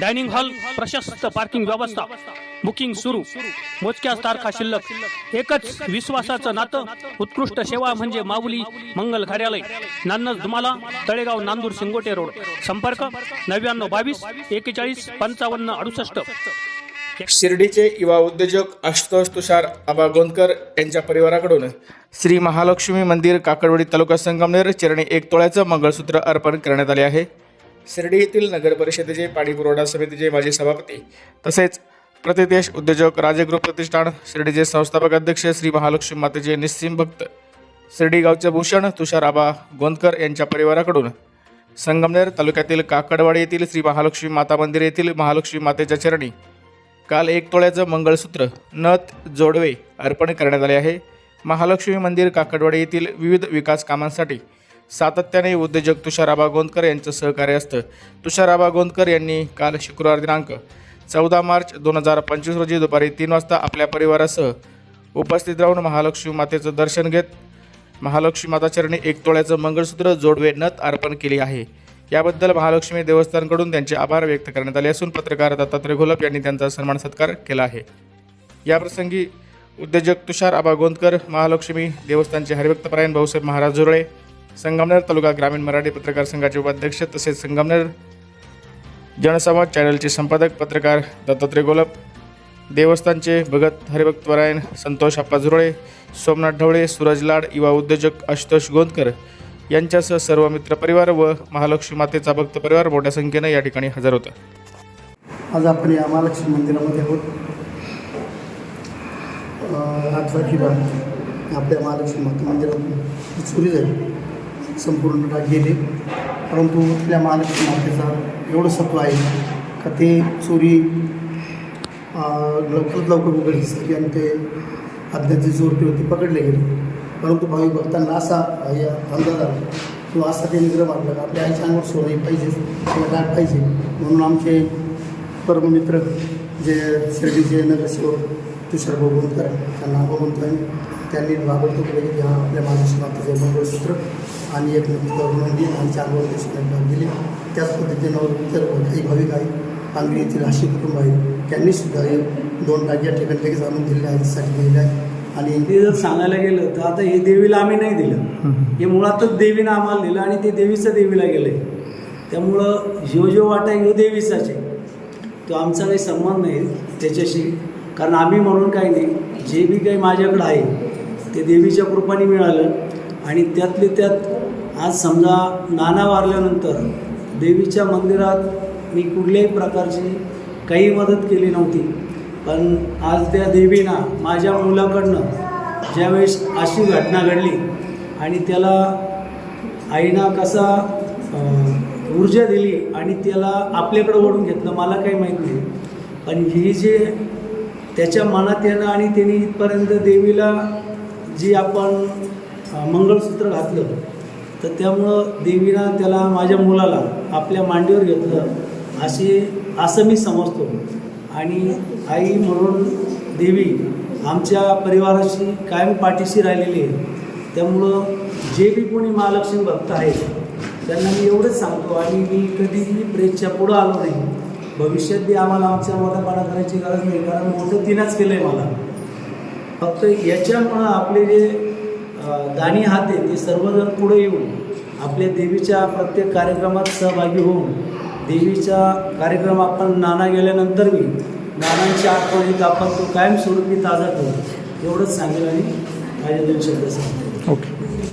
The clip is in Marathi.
डायनिंग हॉल प्रशस्त पार्किंग व्यवस्था. बुकिंग सुरू. मोजक्याच तारखा शिल्लक. एकच विश्वासाचं नातं. उत्कृष्ट सेवा म्हणजे माऊली मंगल कार्यालय. नान्नज धुमाला तळेगाव नांदूर सिंगोटे रोड. संपर्क नव्याण्णव बावीस एकेचाळीस पंचावन्न अडुसष्ट. शिर्डीचे युवा उद्योजक आशुतोष तुषार आबा गोंदकर यांच्या परिवाराकडून श्री महालक्ष्मी मंदिर काकडवाडी तालुका संगमनेर चरणी एक तोळ्याचं मंगळसूत्र अर्पण करण्यात आले आहे. शिर्डी येथील नगर परिषदेचे पाणी पुरवठा समितीचे माजी सभापती तसेच प्रतिदेश उद्योजक राजगृह प्रतिष्ठान शिर्डीचे संस्थापक अध्यक्ष श्री महालक्ष्मी मातेचे निस्सिम भक्त शिर्डी गावचे भूषण तुषार आबा गोंदकर यांच्या परिवाराकडून संगमनेर तालुक्यातील काकडवाडी येथील श्री महालक्ष्मी माता मंदिर येथील महालक्ष्मी मातेच्या चरणी काल एक तोळ्याचं मंगळसूत्र नथ जोडवे अर्पण करण्यात आले आहे. महालक्ष्मी मंदिर काकडवाडी येथील विविध विकास कामांसाठी सातत्याने उद्योजक तुषाराबा गोंदकर यांचं सहकार्य असतं. तुषाराबा गोंदकर यांनी काल शुक्रवार दिनांक चौदा मार्च दोन हजार पंचवीस रोजी दुपारी तीन वाजता आपल्या परिवारासह उपस्थित राहून महालक्ष्मी मातेचं दर्शन घेत महालक्ष्मी माता चरणी एक तोळ्याचं मंगळसूत्र जोडवे नथ अर्पण केली आहे. याबद्दल महालक्ष्मी देवस्थानकडून त्यांचे आभार व्यक्त करण्यात आले असून पत्रकार दत्तात्रय घोलप यांनी त्यांचा सन्मान सत्कार केला आहे. याप्रसंगी उद्योजक तुषार आबा गोंदकर महालक्ष्मी देवस्थानचे हरिभक्तपरायण भाऊसाहेब महाराज झुरळे संगमनेर तालुका ग्रामीण मराठी पत्रकार संघाचे उपाध्यक्ष तसेच संगमनेर जनसंवाद चॅनलचे संपादक पत्रकार दत्तात्रय गोलप देवस्थानचे भगत हरिभक्तपरायण संतोष आप्पा झुरळे सोमनाथ ढवळे सूरज लाड युवा उद्योजक आशुतोष गोंदकर यांच्यासह सर्व मित्रपरिवार व महालक्ष्मी मातेचा भक्त परिवार मोठ्या संख्येनं या ठिकाणी हजर होता. आज आपण या महालक्ष्मी मंदिरामध्ये आहोत. आठवा ठिकाण आपल्या महालक्ष्मी माता मंदिरातून चोरी झाली. संपूर्ण गेले. परंतु आपल्या महालक्ष्मी मातेचा एवढं सत्व आहे का ते चोरी लवकरात लवकर उघडकीसाठी आणि ते अज्ञात जी चोरटी होती पकडले गेले. परंतु भावी भक्तांना असा या अंदाज किंवा असा ते निग्रह वाटला का आपल्या आईच्या अंगावर सोनही पाहिजे किंवा डाग पाहिजे. म्हणून आमचे परममित्र जे शिर्डीचे नगरसेवक तुषार भगवंतर त्यांना भगवंतांनी त्यांनी वापरतो केले की हा आपल्या महाराष्ट्र मातेचे मंगळसूत्र आणि एक नोंदी आणि चार वर्ष दिली. त्याच पद्धतीनं इतर काही भाविक आहे पांगरी येथील आशी कुटुंब आहे. त्यांनी सुद्धा हे दोन टाकी या ठिकाणी लगेच आणून दिलेले आहेत साठी दिलेले आहे आणि ते जर सांगायला गेलं तर आता हे देवीला आम्ही नाही दिलं. हे मुळातच देवीनं आम्हाला दिलं आणि ते देवीचं देवीला गेलं. आहे त्यामुळं ह्यो जो वाटा ह्यो देवीचाच आहे. तो आमचा काही संबंध नाही त्याच्याशी. कारण आम्ही म्हणून काही नाही. जे बी काही माझ्याकडं आहे ते देवीच्या कृपाने मिळालं. आणि त्यातले त्यात आज समजा नाना वारल्यानंतर देवीच्या मंदिरात मी कुठल्याही प्रकारची काही मदत केली नव्हती. पण आज त्या देवीनं माझ्या मुलाकडनं ज्यावेळेस अशी घटना घडली आणि त्याला आईनं कसा ऊर्जा दिली आणि त्याला आपल्याकडं ओढून घेतलं मला काही माहीत नाही. पण ही जे त्याच्या मनात येणं आणि त्यांनी इथपर्यंत देवीला जी आपण मंगळसूत्र घातलं तर त्यामुळं देवीनं त्याला माझ्या मुलाला आपल्या मांडीवर घेतलं असे असं मी समजतो. आणि आई म्हणून देवी आमच्या परिवाराशी कायम पाठीशी राहिलेली आहे. त्यामुळं जे बी कोणी महालक्ष्मी भक्त आहेत त्यांना मी एवढंच सांगतो. आणि मी कधीही प्रेसच्या पुढं आलो नाही. भविष्यात बी आम्हाला आमच्या मोठ्यापणा करायची गरज नाही. कारण मोठं तिनंच केलं आहे मला. फक्त याच्यामुळं आपले जे दाणी हाते हात आहे ते सर्वजण पुढे येऊन आपल्या देवीच्या प्रत्येक कार्यक्रमात सहभागी होऊन देवीचा कार्यक्रम आपण नाना गेल्यानंतर बी नानांच्या आठवणीत आपण तो कायमस्वरूपी ताजा करू एवढंच सांगेल आणि माझे दोन शब्द सांगतो. ओके.